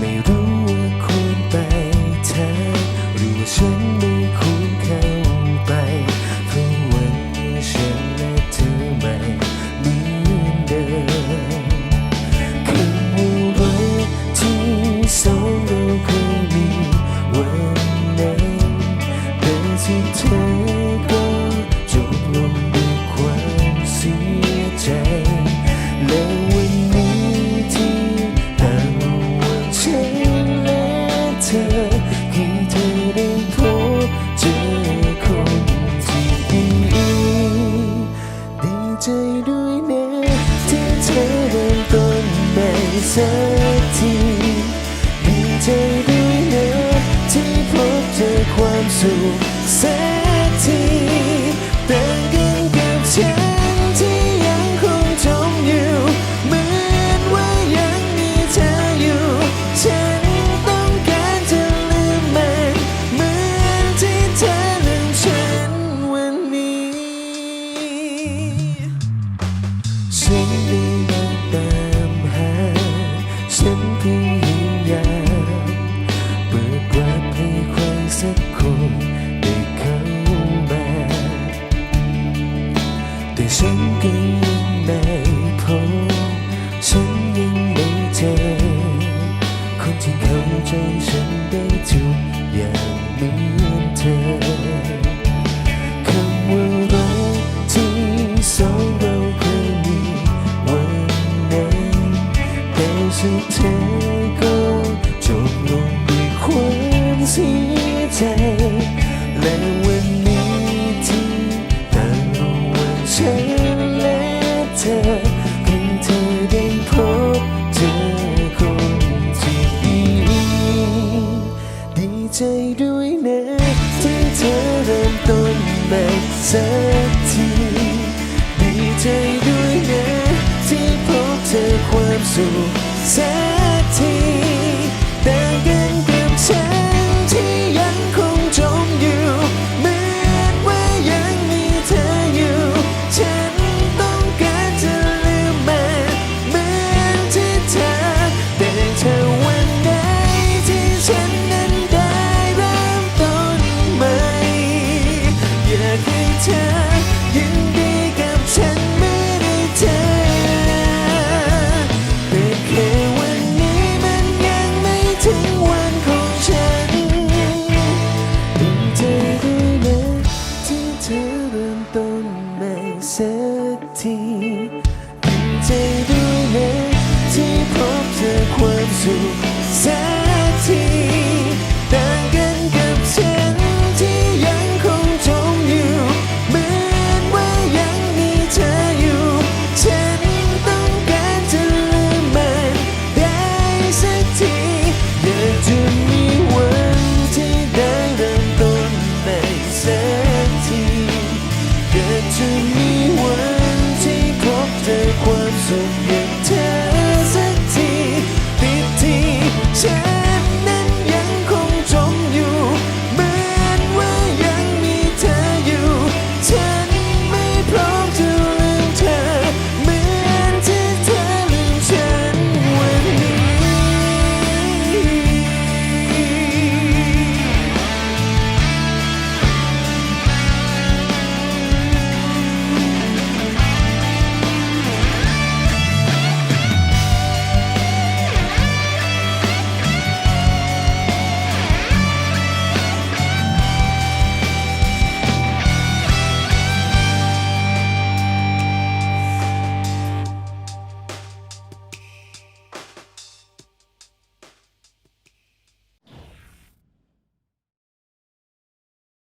没有灯。 สักทีดีใจด้วยนะที่พบเจอความสุขสัก เปิดรับให้ใครสักคนได้เข้ามาแต่ฉันก็ยังไม่พอฉันยังไม่เจอ คนที่เข้าใจฉันได้ทุกอย่างเหมือนเธอ ต้นเบ็ดสักทีดีใจด้วยนะที่พบเจอความสุขสักที สักทีดีใจด้วยนะที่พบเจอความสุขสักทีต่างกันกับฉันที่ยังคงจมอยู่เหมือนว่ายังมีเธออยู่ ฉันต้องการจะลืมมันได้สักทีอยากจะมีวันที่ได้เริ่มต้นใหม่สักทีอยากจะมี วัน